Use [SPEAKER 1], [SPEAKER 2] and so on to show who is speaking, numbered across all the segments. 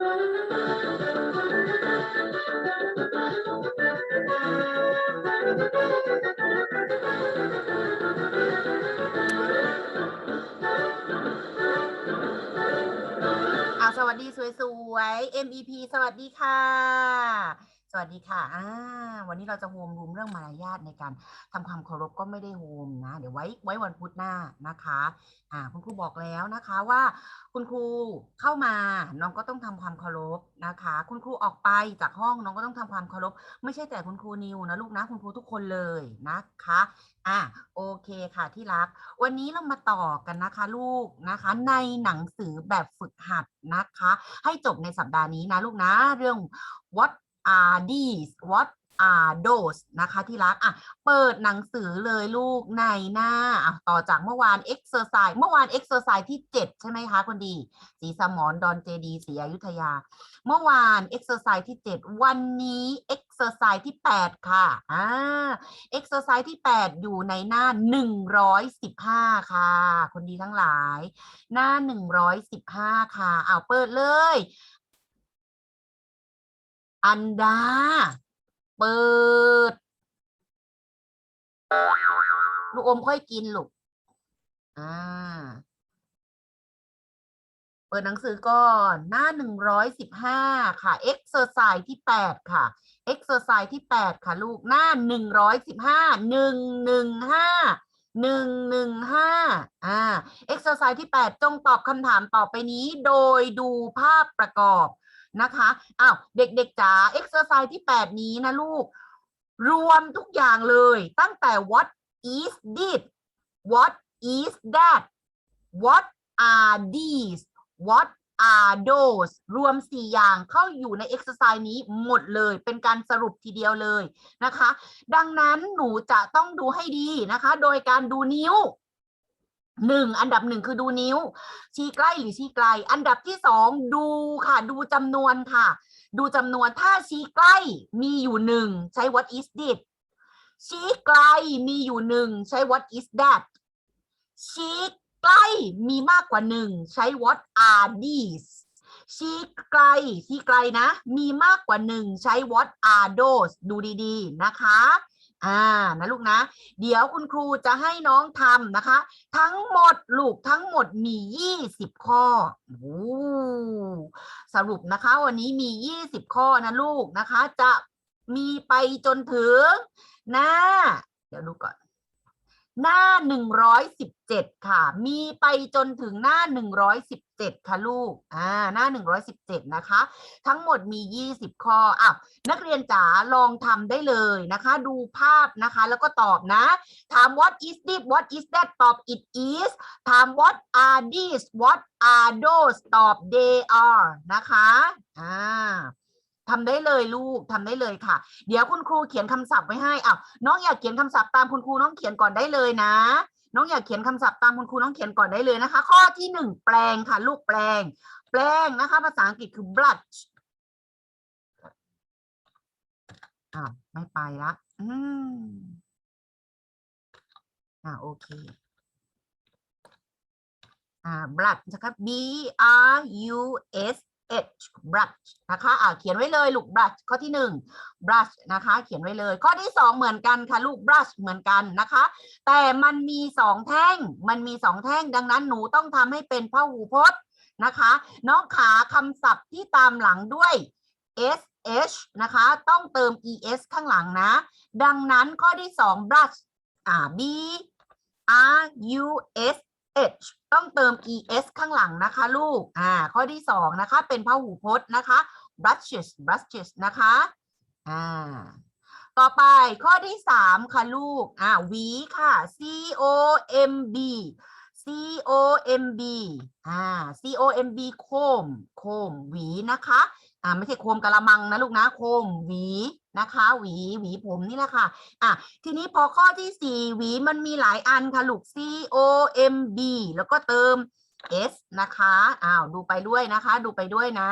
[SPEAKER 1] อ่าสวัสดีสวยๆ MEP สวัสดีค่ะ สวัสดีค่ะอ่าวันนี้เราจะโฮมรูมเรื่องมารยาทในการทำความเคารพก็ไม่ได้โฮมนะ เดี๋ยวไว้ไว้วันพุธหน้านะคะ อ่า คุณครูบอกแล้วนะคะว่า คุณครูเข้ามาน้องก็ต้องทำความเคารพนะคะ คุณครูออกไปจากห้องน้องก็ต้องทำความเคารพ ไม่ใช่แต่คุณครูนิวนะลูกนะคุณครูทุกคนเลยนะคะ อ่าโอเคค่ะที่รัก วันนี้เรามาต่อกันนะคะ ลูกนะคะ ในหนังสือแบบฝึกหัดนะคะ ให้จบในสัปดาห์นี้นะลูกนะเรื่อง what are these what are those นะคะที่รักอะเปิดหนังสือเลยลูกในหน้าอะต่อจากเมื่อวาน exercise เมื่อวาน exercise ที่ 7 ใช่ไหมคะคนดี สีสมอนดอนเจดีศรีอยุธยา เมื่อวาน exercise ที่ 7 วันนี้ exercise ที่ 8 ค่ะอ่า exercise ที่ 8 อยู่ในหน้า 115 ค่ะ คนดีทั้งหลาย หน้า 115 ค่ะเอาเปิดเลย อันดา เปิด ลูกอมค่อยกินลูก อ่า เปิดหนังสือก่อน หน้าหนึ่งร้อยสิบห้าค่ะ exercise ที่แปดค่ะ exercise ที่แปดค่ะ ลูก หน้าหนึ่งร้อยสิบห้า หนึ่งหนึ่งห้าหนึ่งหนึ่งห้าอ่า exercise ที่แปดจงตอบคำถามต่อไปนี้ โดยดูภาพประกอบ นะคะอ้าวเด็กๆจ๋า exercise ที่ 8 นี้นะลูก รวมทุกอย่างเลย ตั้งแต่ what is this what is that what are these what are those รวม 4 อย่างเข้าอยู่ใน exercise นี้หมดเลย เป็นการสรุปทีเดียวเลยนะคะ ดังนั้นหนูจะต้องดูให้ดีนะคะ โดยการดูนิ้ว หนึ่งอันดับหนึ่งคือดูนิ้ว ชี้ใกล้หรือชี้ไกล อันดับที่สองดูค่ะ ดูจำนวนค่ะ ดูจำนวนถ้าชี้ใกล้มีอยู่หนึ่งใช้ what is this ชี้ไกลมีอยู่หนึ่งใช้ what is that ชี้ใกล้มีมากกว่าหนึ่งใช้ what are these ชี้ไกลชี้ไกลนะ มีมากกว่าหนึ่งใช้ what are those ดูดีๆ นะคะ อ่านะลูกนะ เดี๋ยวคุณครูจะให้น้องทำนะคะ ทั้งหมดลูกทั้งหมดมี20ข้อโอ้สรุปนะคะ วันนี้มี20ข้อนะลูกนะคะ จะมีไปจนถึงหน้า เดี๋ยวดูก่อน หน้า117ค่ะ มีไปจนถึงหน้า117ค่ะลูก อ่า หน้า117นะคะ ทั้งหมดมี20ข้ออะนักเรียนจ๋าลองทำได้เลยนะคะ ดูภาพนะคะ แล้วก็ตอบนะ ถาม what is this what is that ตอบ it is ถาม what are these what are those ตอบ they are นะคะ อ่า ทำได้เลยลูกทำได้เลยค่ะ เดี๋ยวคุณครูเขียนคำศัพท์ไว้ให้อ้าวน้องอยากเขียนคำศัพท์ตามคุณครูน้องเขียนก่อนได้เลยนะ น้องอยากเขียนคำศัพท์ตามคุณครูน้องเขียนก่อนได้เลยนะคะ ข้อที่หนึ่งแปลงค่ะ ลูกแปลง แปลงนะคะ ภาษาอังกฤษคือ blush อ่าวไม่ไปละอืมอ่าโอเคอ่า brush นะครับ b r u s h brush นะคะอ่าเขียนไว้เลยลูก brush ข้อที่หนึ่ง brush นะคะ เขียนไว้เลย ข้อที่สองเหมือนกันค่ะลูก brush เหมือนกันนะคะ แต่มันมีสองแท่ง มันมีสองแท่ง ดังนั้นหนูต้องทำให้เป็นพหูพจน์นะคะ น้องขาคำศัพท์ที่ตามหลังด้วย s h นะคะ ต้องเติม es ข้างหลังนะ ดังนั้นข้อที่สอง brush อ่า b r u s h ต้องเติม es ข้างหลังนะคะลูก อ่า ข้อที่สองนะคะ เป็นพหูพจน์นะคะ brushes brushes นะคะ อ่า ต่อไปข้อที่สามค่ะลูก อ่าหวีค่ะ c o m b c o m b อ่า c o m b โคม โคม หวีนะคะ อ่า ไม่ใช่โคมกะละมังนะลูกนะ โคม หวี นะคะหวีหวีผมนี่แหละค่ะอะทีนี้พอข้อที่สี่หวีมันมีหลายอันค่ะลูก c o m b แล้วก็เติม s นะคะอ้าวดูไปด้วยนะคะ ดูไปด้วยนะ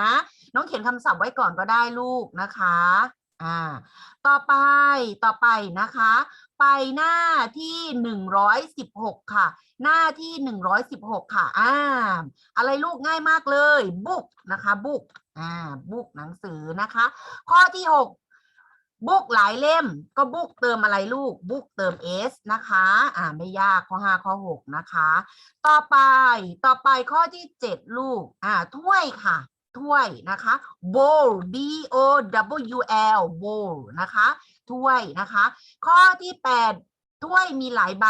[SPEAKER 1] น้องเขียนคำศัพท์ไว้ก่อนก็ได้ลูกนะคะอ่าต่อไปต่อไปนะคะ ไปหน้าที่หนึ่งร้อยสิบหกค่ะ หน้าที่หนึ่งร้อยสิบหกค่ะอ่าอะไรลูกง่ายมากเลย book นะคะ book อ่าบุกหนังสือนะคะ ข้อที่หก บุ๊กหลายเล่มก็บุ๊กเติมอะไรลูกบุ๊กเติม s นะคะ อ่าไม่ยากข้อห้าข้อหกนะคะ ต่อไปต่อไปข้อที่เจ็ดลูก อ่าถ้วยค่ะถ้วยนะคะ bowl b o w l bowl นะคะถ้วยนะคะ ข้อที่แปดถ้วยมีหลายใบ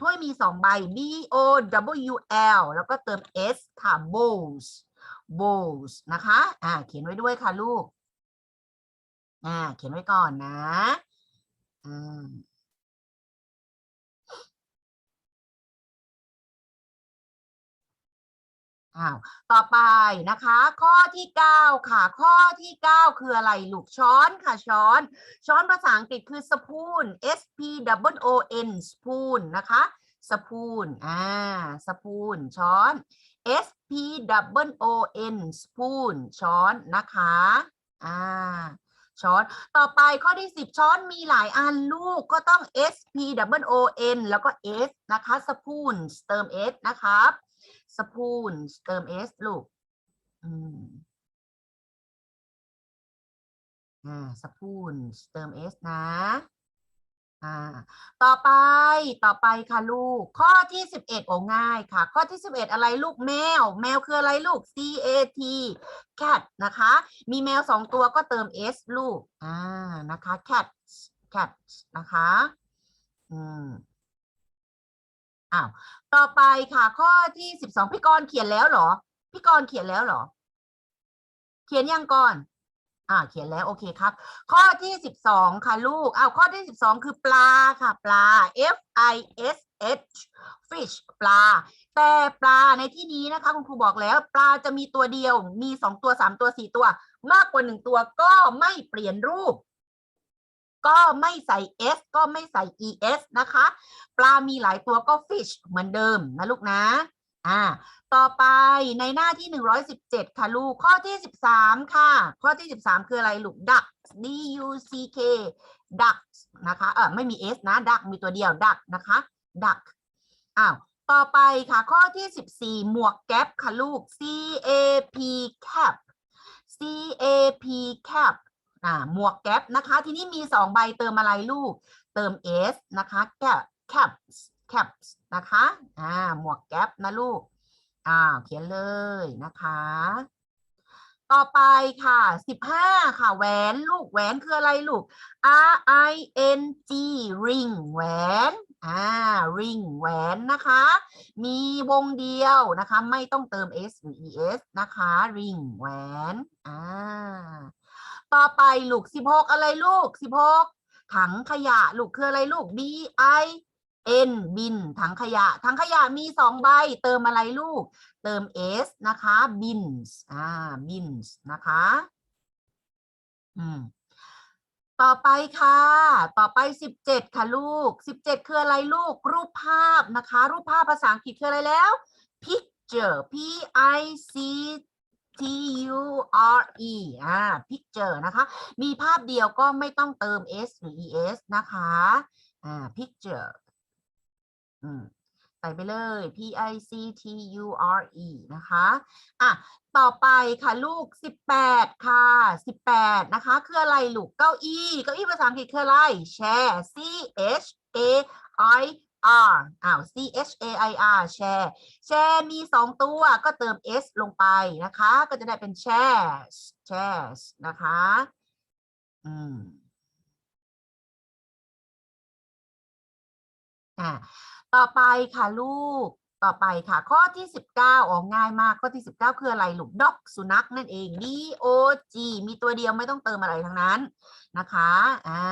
[SPEAKER 1] ถ้วยมีสองใบ b o w l แล้วก็เติม s ค่ะ bowls bowls นะคะ อ่า เขียนไว้ด้วยค่ะลูก อ่า เขียนไว้ก่อนนะอืมอ้าวต่อไปนะคะ ข้อที่เก้าค่ะ ข้อที่เก้าคืออะไรลูกช้อนค่ะช้อน ช้อนภาษาอังกฤษคือ spoon s p o o n spoon นะคะ spoon อ่า spoon ช้อน s p o o n spoon ช้อนนะคะ อ่า ช้อน ต่อไปข้อที่ 10 ช้อนมีหลายอันลูกก็ต้อง S P W O N แล้วก็ s นะคะ spoon เติม s นะครับ spoon เติม s ลูกอืมอ่า spoon เติม s นะ อ่าต่อไปต่อไปค่ะลูก ข้อที่สิบเอ็ดโอ้ง่ายค่ะ ข้อที่สิบเอ็ดอะไรลูกแมว แมวคืออะไรลูก c a t cat นะคะ มีแมวสองตัวก็เติม s ลูกอ่านะคะ cat cat นะคะอืมอ้าวต่อไปค่ะ ข้อที่สิบสองพี่กรณ์เขียนแล้วเหรอ พี่กรณ์เขียนแล้วเหรอ เขียนยังก่อน อ่าเขียนแล้วโอเคครับ ข้อที่สิบสองค่ะลูกเอาข้อที่สิบสองคือปลาค่ะปลา F I S H fish ปลา แต่ปลาในที่นี้นะคะ คุณครูบอกแล้ว ปลาจะมีตัวเดียว มีสองตัวสามตัวสี่ตัว มากกว่าหนึ่งตัวก็ไม่เปลี่ยนรูป ก็ไม่ใส่ s ก็ไม่ใส่ es นะคะ ปลามีหลายตัวก็ fish เหมือนเดิมนะลูกนะ อ่า ต่อไปในหน้าที่117ค่ะลูก ข้อที่13ค่ะ ข้อที่13คืออะไรลูก duck d u c k duck นะคะ เออไม่มี s นะ duck มีตัวเดียว duck นะคะ duck อ้าว ต่อไปค่ะ ข้อที่14หมวกแก๊ปค่ะลูก c a p cap c a p cap อ่า หมวกแก๊ปนะคะ ทีนี้มีสองใบเติมอะไรลูก เติม s นะคะ cap caps caps นะคะอ่าหมวกแก๊ปนะลูกอ่าเขียนเลยนะคะ ต่อไปค่ะ15ค่ะ แหวนลูกแหวนคืออะไรลูก R I N G ring แหวนอ่า ring แหวนนะคะ มีวงเดียวนะคะ ไม่ต้องเติม s หรือ es นะคะ ring แหวนอ่าต่อไปลูก16อะไรลูก16ถังขยะลูกคืออะไรลูก b i n บินถังขยะ ถังขยะมีสองใบ เติมอะไรลูก เติม s นะคะ bins อ่า bins นะคะ อืม ต่อไปค่ะ ต่อไป17ค่ะลูก17คืออะไรลูก รูปภาพนะคะ รูปภาพภาษาอังกฤษคืออะไรแล้ว picture p i c t u r e อ่า picture นะคะ มีภาพเดียวก็ไม่ต้องเติม s หรือ es นะคะ อ่า picture ใส่ไปเลย p i c t u r e นะคะ อะ ต่อไปค่ะลูก 18 ค่ะ 18 นะคะ คืออะไรลูก เก้าอี้ เก้าอี้ภาษาอังกฤษคืออะไร chair c h a i r อ้าว c h a i r chair chair มีสองตัวก็เติม s ลงไปนะคะ ก็จะได้เป็น chairs chairs นะคะ อืม อ่าต่อไปค่ะลูกต่อไปค่ะ ข้อที่ 19อ๋อง่ายมากข้อที่ 19 คืออะไรลูก dog สุนัขนั่นเอง d o g มีตัวเดียวไม่ต้องเติมอะไรทั้งนั้นนะคะอ่า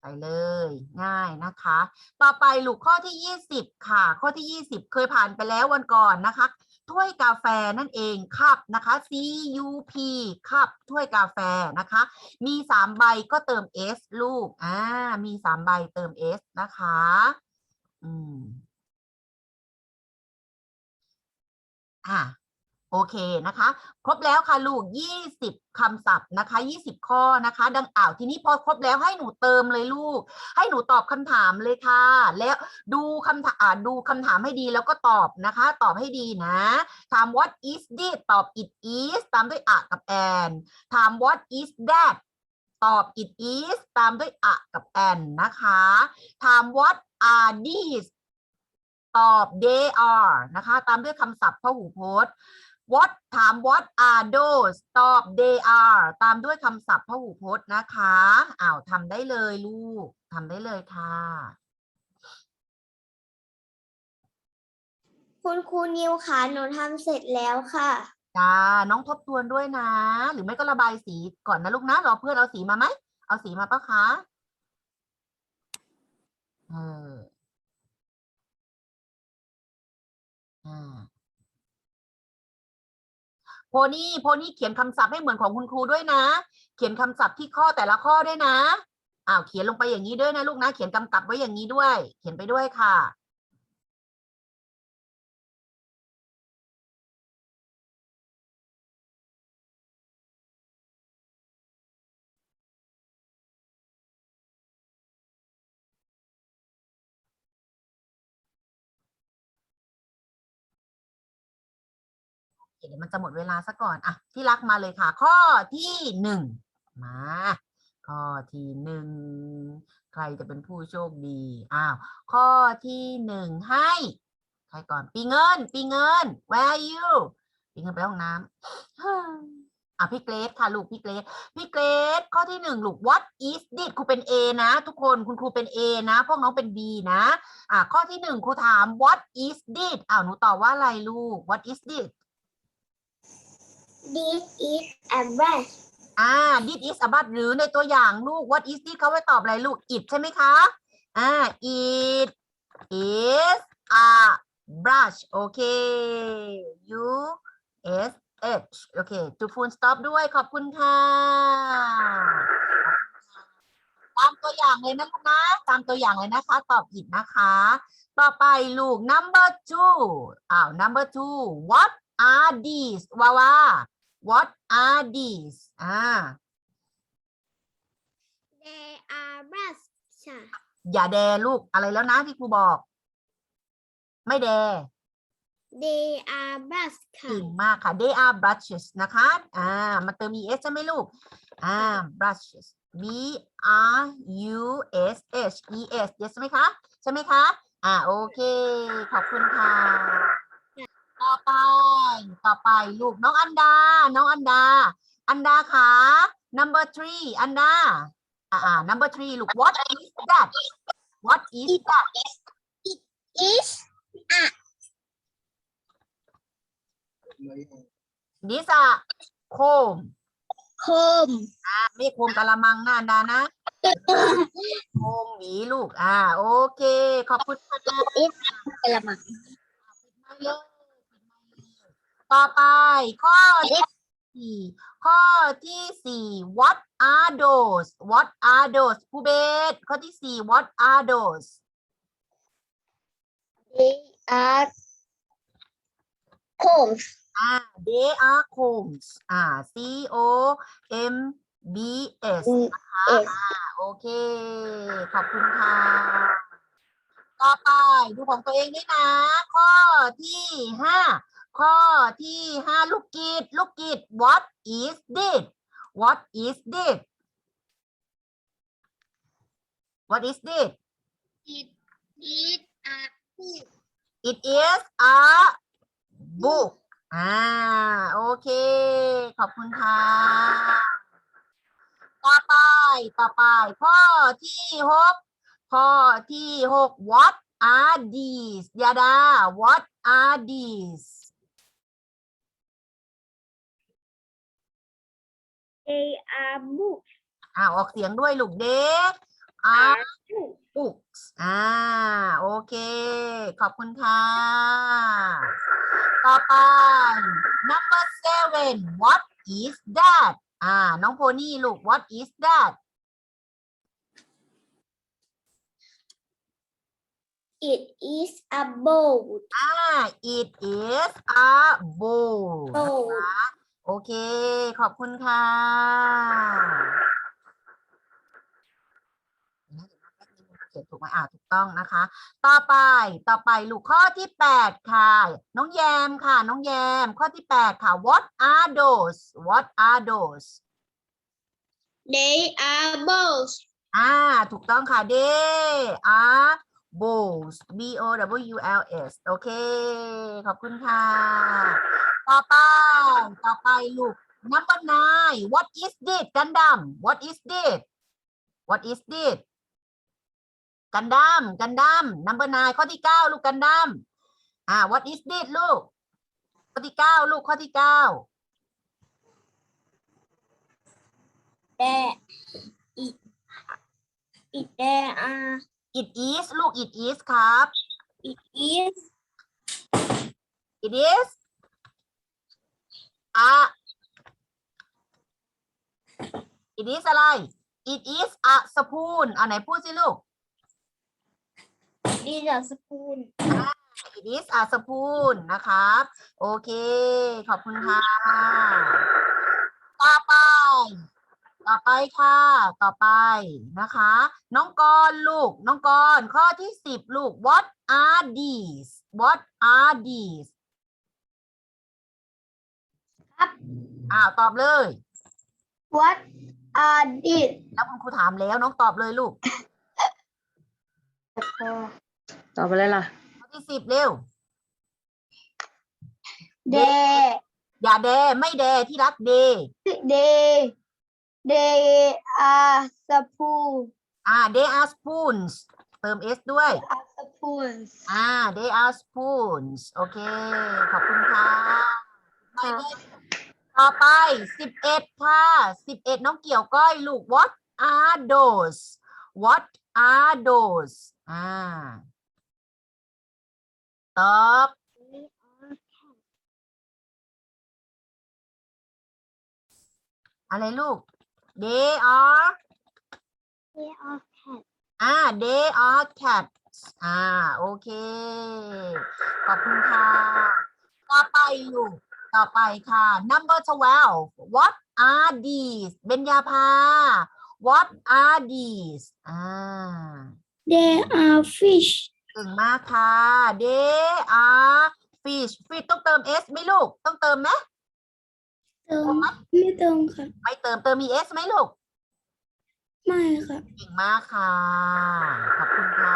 [SPEAKER 1] ไปเลย ง่ายนะคะ ต่อไปลูกข้อที่ 20 ค่ะ ข้อที่ 20 เคยผ่านไปแล้ววันก่อนนะคะ ถ้วยกาแฟนั่นเองคัพนะคะ C U P คัพถ้วยกาแฟนะคะ มีสามใบก็เติม s ลูกอ่ามีสามใบเติม s นะคะ อืมอะ โอเคนะคะ ครบแล้วค่ะลูก 20คำศัพท์นะคะ 20 ข้อนะคะ ดังอ่าวทีนี้พอครบแล้วให้หนูเติมเลยลูก ให้หนูตอบคำถามเลยค่ะ แล้วดูคำถามดูคำถามให้ดีแล้วก็ตอบนะคะ ตอบให้ดีนะ ถาม what is this ตอบ it is ตามด้วยอะกับ and ถาม what is that ตอบ it is ตามด้วยอะกับ and นะคะ ถาม what are these ตอบ they are นะคะ ตามด้วยคำศัพท์พหูพจน์ what ถาม what are those ตอบ they are ตามด้วยคำศัพท์พหูพจน์นะคะอ้าวทำได้เลยลูกทำได้เลยค่ะ
[SPEAKER 2] คุณครูนิวค่ะหนูทำเสร็จแล้วค่ะ
[SPEAKER 1] จ้าน้องทบทวนด้วยนะ หรือไม่ก็ระบายสีก่อนนะลูกนะรอเพื่อนเอาสีมาไหมเอาสีมาปะคะเอออ่าโพนี่โพนี่เขียนคำศัพท์ให้เหมือนของคุณครูด้วยนะ เขียนคำศัพท์ที่ข้อแต่ละข้อด้วยนะอ้าวเขียนลงไปอย่างนี้ด้วยนะลูกนะ เขียนกำกับไว้อย่างนี้ด้วย เขียนไปด้วยค่ะ เดี๋ยวมันจะหมดเวลาซะก่อนอะที่รักมาเลยค่ะ ข้อที่หนึ่งมา ข้อที่หนึ่งใครจะเป็นผู้โชคดีอ้าวข้อที่หนึ่งให้ ใครก่อนปีเงิน ปีเงิน where are you ปีเงินไปห้องน้ำอะพี่เกรดค่ะลูกพี่เกรดพี่เกรดข้อที่หนึ่งลูก what is this ครูเป็น A นะ ทุกคนคุณครูเป็น A นะพวกน้องเป็น B นะอะข้อที่หนึ่งครูถาม what is this อ้าวหนูตอบว่าอะไรลูก what is this
[SPEAKER 2] This is a bus
[SPEAKER 1] อ่า this is a but หรือในตัวอย่างลูก what is this เขาไว้ตอบอะไรลูก it ใช่ไหมคะ อ่า it is a brush โอเค u s h โอเคจุด full stop ด้วย ขอบคุณค่ะ ตามตัวอย่างเลยนะลูกนะ ตามตัวอย่างเลยนะคะ ตอบ it นะคะ ต่อไปลูก number two อ้าว number two what are these วาวา what are these อ่า
[SPEAKER 2] They are brush ค่ะ
[SPEAKER 1] อย่าแดลูกอะไรแล้วนะที่ครูบอก ไม่แด
[SPEAKER 2] They are brush ค่ะ
[SPEAKER 1] เก่งมากค่ะ they are brushes นะคะ อ่า มาเติม es ใช่ไหมลูก อ่า brushes b r u s h e s yes ใช่ไหมคะ ใช่ไหมคะ อ่า โอเค ขอบคุณค่ะ ต่อไป ต่อไปลูกน้องอันดา น้องอันดา อันดาค่ะ number three อันดาอ่าอ่า number three ลูก what is that what is that
[SPEAKER 2] is
[SPEAKER 1] this a comb
[SPEAKER 2] comb
[SPEAKER 1] ไม่โคมกะละมังหน้าดานะโคมหวีลูก อ่า โอเค ขอบคุณค่ะ
[SPEAKER 2] is กระมัง
[SPEAKER 1] ไม่เลย ต่อไปข้อที่สี่ข้อที่สี่ what are those what are those ผู้เบสข้อที่สี่ what are those
[SPEAKER 2] They are combs
[SPEAKER 1] อ่า they are combs อ่า c o m b s นะคะ
[SPEAKER 2] S
[SPEAKER 1] อ่าโอเค ขอบคุณค่ะ ต่อไปดูของตัวเองด้วยนะ ข้อที่ห้า ข้อที่ห้าลูกกิดลูกกิด what is this what is this what is this
[SPEAKER 2] It is a book
[SPEAKER 1] it is a book อ่าโอเค ขอบคุณค่ะ ต่อไป ต่อไป ข้อที่หกข้อที่หก what are these ยาดา what are these
[SPEAKER 2] They are books
[SPEAKER 1] อ่าออกเสียงด้วยลูกเด็ก are books อ่า โอเค ขอบคุณค่ะ ต่อไป number seven what is that อ่า น้องโพนี่ลูก what is that
[SPEAKER 2] It is a boat
[SPEAKER 1] อ่า it is a bowl ขอบคุณค่ะเขียนถูกไหมอ่าถูกต้องนะคะ ต่อไปต่อไปลูกข้อที่แปดค่ะ น้องแยมค่ะ น้องแยม ข้อที่แปดค่ะ what are those what are those
[SPEAKER 2] They are balls.
[SPEAKER 1] อ่า ถูกต้องค่ะ they are bowls b o w u l s โอเค ขอบคุณค่ะ ต่อไป ต่อไปลูก number nine what is this กันดัม what is this what is this กันดัมกันดัม number nine ข้อที่เก้าลูกกันดัมอ่า what is this ลูก ข้อที่เก้าลูกข้อที่เก้า
[SPEAKER 2] There, it, it, there are,
[SPEAKER 1] it is ลูก it is ครับ
[SPEAKER 2] it is
[SPEAKER 1] it is a it is อะไร it is a spoon อันไหนพูดสิลูก
[SPEAKER 2] it is a spoon.
[SPEAKER 1] it is a spoon นะครับ โอเค ขอบคุณค่ะ ต่อไป ต่อไปค่ะ ต่อไปนะคะ น้องกรณ์ลูก น้องกรณ์ข้อที่สิบลูก what are these what are these
[SPEAKER 2] ครับ
[SPEAKER 1] อ้าวตอบเลย
[SPEAKER 2] What are these?
[SPEAKER 1] แล้วคุณครูถามแล้วน้องตอบเลยลูก
[SPEAKER 3] ตอบไปเลยล่ะ
[SPEAKER 1] ข้อที่สิบเร็ว
[SPEAKER 2] They,
[SPEAKER 1] อย่าแดไม่แดที่รักเด
[SPEAKER 2] they, they are spoon.
[SPEAKER 1] อ่า they are spoons เติม s ด้วย
[SPEAKER 2] Are spoons.
[SPEAKER 1] อ่า they are spoons โอเค ขอบคุณค่ะไปเลย ต่อไปสิบเอ็ดค่ะสิบเอ็ดน้องเกี่ยวก้อยลูก what are those what are those อ่าตอบอะไรลูก they are
[SPEAKER 2] They are cats.
[SPEAKER 1] อ่า they are cats อ่า โอเค ขอบคุณค่ะ ต่อไปลูก ต่อไปค่ะ number 12 what are these เบญญาภา what are these อ่า
[SPEAKER 2] They are fish.
[SPEAKER 1] เก่งมากค่ะ they are fish fish ต้องเติม s ไหมลูก ต้องเติมไหม
[SPEAKER 2] เติมไม่เติมค่ะ
[SPEAKER 1] ไม่เติมเติมมี s ไหมลูก
[SPEAKER 2] ไม่ค่ะ
[SPEAKER 1] เก่งมากค่ะ ขอบคุณค่ะ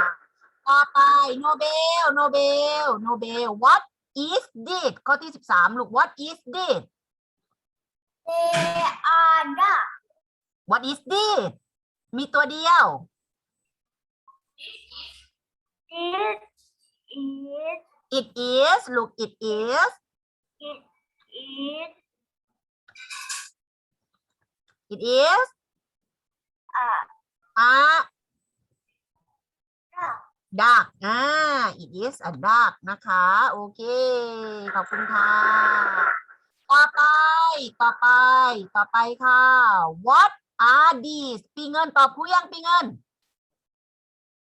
[SPEAKER 1] ต่อไปโนเบล โนเบล โนเบล what is this ข้อที่สิบสามลูก what is this
[SPEAKER 2] They are duck.
[SPEAKER 1] what is this มีตัวเดียว
[SPEAKER 2] It is
[SPEAKER 1] it is ลูก it is
[SPEAKER 2] it is
[SPEAKER 1] it is
[SPEAKER 2] a
[SPEAKER 1] a
[SPEAKER 2] duck.
[SPEAKER 1] duck อ่า it is a duck นะคะ โอเค ขอบคุณค่ะ ต่อไป ต่อไป ต่อไปค่ะ what are these ปีเงินตอบผู้ยังปีเงิน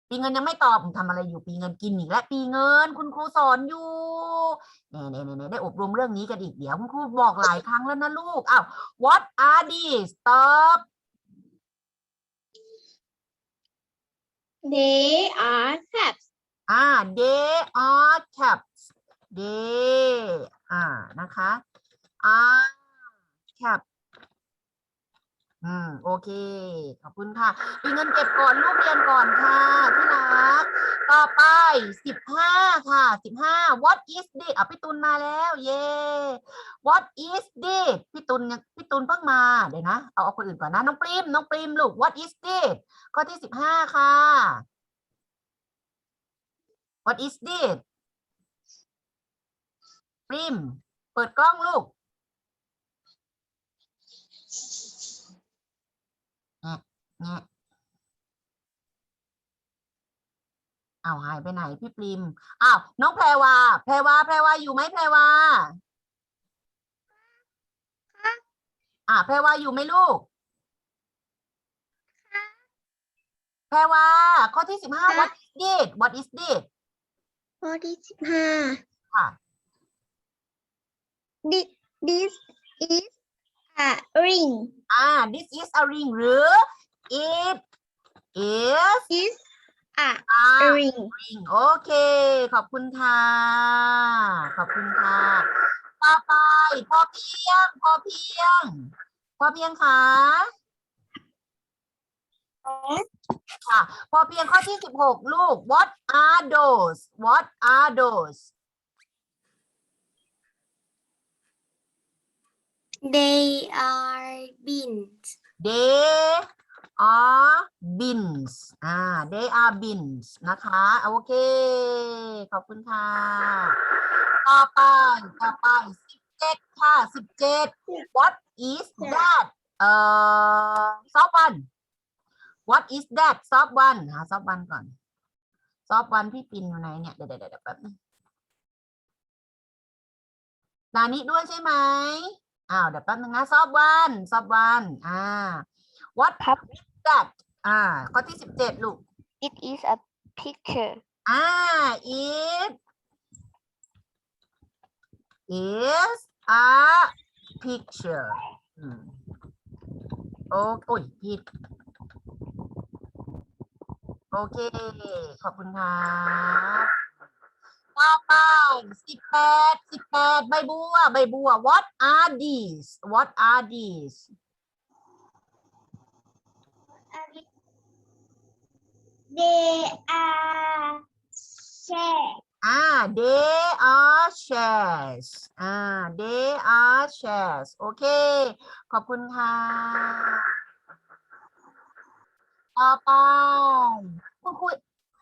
[SPEAKER 1] ปีเงินยังไม่ตอบทำอะไรอยู่ปีเงินกินอีกแล้วปีเงินคุณครูสอนอยู่เน่เน่เน่ได้อบรมเรื่องนี้กันอีกเดี๋ยวคุณครูบอกหลายครั้งแล้วนะลูกอ้าว what are these ตอบ
[SPEAKER 2] They are cats.
[SPEAKER 1] อ่า they are caps they อ่านะคะ are cap อืมโอเค ขอบคุณค่ะปีเงินเก็บก่อนลูกเรียนก่อนค่ะที่รัก ต่อไปสิบห้าค่ะสิบห้า what is this อะพี่ตุลมาแล้วเย้ what is this พี่ตุลยังพี่ตุลเพิ่งมาเดี๋ยวนะ เอาเอาคนอื่นก่อนนะ น้องปริมน้องปริมลูก what is this ข้อที่สิบห้าค่ะ What is this ปริม เปิดกล้องลูกแงะแงะอ้าวหายไปไหนพี่ปริม อ้าวน้องแพรวา แพรวา แพรวาอยู่ไหมแพรวาอ่าแพรวาอยู่ไหมลูกแพรวาข้อที่สิบห้า what is this what is this
[SPEAKER 2] ข้อที่สิบห้า
[SPEAKER 1] ค่ะ
[SPEAKER 2] This this is a ค่ะ ring
[SPEAKER 1] อ่า this is a ring หรือ it is
[SPEAKER 2] is a
[SPEAKER 1] a
[SPEAKER 2] ring
[SPEAKER 1] ring โอเค ขอบคุณค่ะ ขอบคุณค่ะ ต่อไปพอเพียง พอเพียง พอเพียงค่ะ ค่ะพอเพียงข้อที่สิบหกลูก what are those what are those
[SPEAKER 2] they are beans
[SPEAKER 1] they are bins อ่า they are bins นะคะ โอเค ขอบคุณค่ะ ต่อไป ต่อไปสิบเจ็ดค่ะสิบเจ็ด what is that เอ่อ soft one what is that soft one หา soft one ก่อน soft one พี่ปินอยู่ไหนเนี่ย เดี๋ยวเดี๋ยวเดี๋ยวแป๊บนึงนานี้ด้วยใช่ไหมอ้าวเดี๋ยวแป๊บนึงนะ soft one soft one อ่า what
[SPEAKER 2] ครับ
[SPEAKER 1] is that อ่า ข้อที่สิบเจ็ดลูก
[SPEAKER 2] it is a picture
[SPEAKER 1] อ่า it is a picture อืมโอ้โอ้ยผิด โอเค ขอบคุณครับต่อไปสิบแปดสิบแปดใบบัวใบบัว what are these what are these
[SPEAKER 2] they are share
[SPEAKER 1] อ่า they are shares อ่า they are shares โอเค ขอบคุณค่ะ ต่อไปคุณครู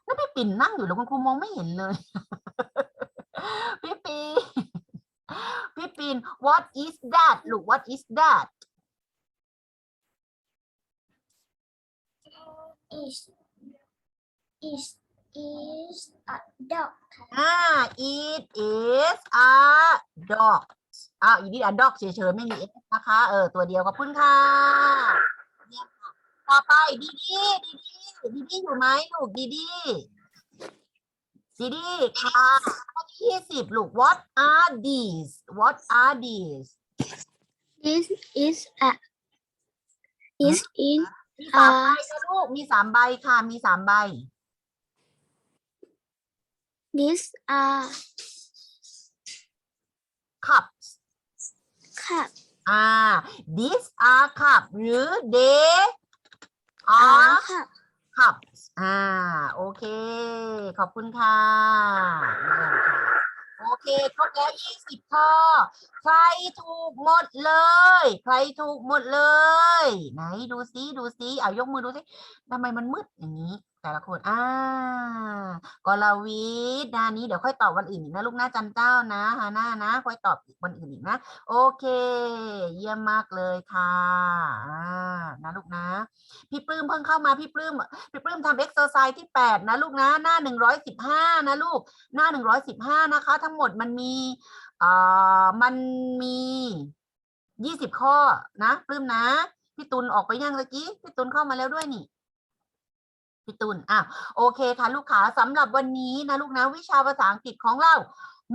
[SPEAKER 1] แล้วพี่ปิ่นนั่งอยู่แล้วคุณครูมองไม่เห็นเลย พี่ปิ่นพี่ปิ่น what is that ลูก what is that
[SPEAKER 2] is is is a dog
[SPEAKER 1] อ่า it is a dog อ้าวอีนี่ a dog เฉยๆ ไม่มี s นะคะ เออ ตัวเดียวขอบคุณค่ะเยี่ยมค่ะ ต่อไปดีดีดีดีดีดีอยู่ไหมลูกดีดีดีดีค่ะข้อที่ยี่สิบลูก what are these what are these
[SPEAKER 2] this is a is in
[SPEAKER 1] มีสามใบค่ะลูก มีสามใบค่ะ มีสามใบ
[SPEAKER 2] this are
[SPEAKER 1] cups
[SPEAKER 2] cup
[SPEAKER 1] อ่า these are cup หรือ they are
[SPEAKER 2] are cup
[SPEAKER 1] cups อ่า โอเค ขอบคุณค่ะเยี่ยมค่ะ โอเค ครบแล้วยี่สิบข้อ ใครถูกหมดเลย ใครถูกหมดเลย ไหนดูซิ ดูซิ เอายกมือดูซิทำไมมันมืดอย่างนี้ แต่ละคนอ่ากรวิทย์นานี้เดี๋ยวค่อยตอบวันอื่นอีกนะลูกหนะจันเจ้านะฮาน่านะ ค่อยตอบอีกวันอื่นอีกนะ โอเค เยี่ยมมากเลยค่ะอ่านะลูกนะ พี่ปลื้มเพิ่งเข้ามาพี่ปลื้มพี่ปลื้มทำเอ็กซ์เซอร์ไซส์ที่แปดนะลูกนะหน้าหนึ่งร้อยสิบห้านะลูกหน้าหนึ่งร้อยสิบห้านะคะ ทั้งหมดมันมีเอ่อมันมียี่สิบข้อนะปลื้มนะพี่ตุลออกไปยังตะกี้พี่ตุลเข้ามาแล้วด้วยนี่ พี่ตุลอะโอเคค่ะ ลูกค้าสำหรับวันนี้นะลูกนะวิชาภาษาอังกฤษของเรา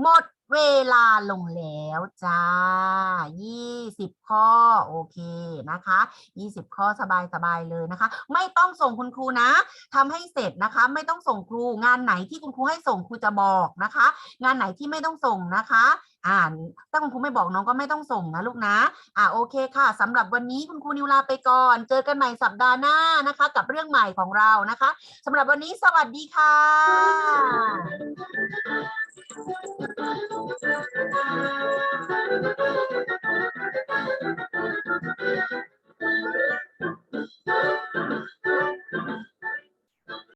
[SPEAKER 1] หมดเวลาลงแล้วจ้ายี่สิบข้อ โอเคนะคะยี่สิบข้อสบายสบายเลยนะคะ ไม่ต้องส่งคุณครูนะทำให้เสร็จนะคะ ไม่ต้องส่งครู งานไหนที่คุณครูให้ส่งครูจะบอกนะคะ งานไหนที่ไม่ต้องส่งนะคะอ่านตั้งครูไม่บอกน้องก็ไม่ต้องส่งนะลูกนะ อ่าโอเคค่ะ สำหรับวันนี้คุณครูนิวลาไปก่อน เจอกันใหม่สัปดาห์หน้านะคะ กับเรื่องใหม่ของเรานะคะ สำหรับวันนี้สวัสดีค่ะ Thank you.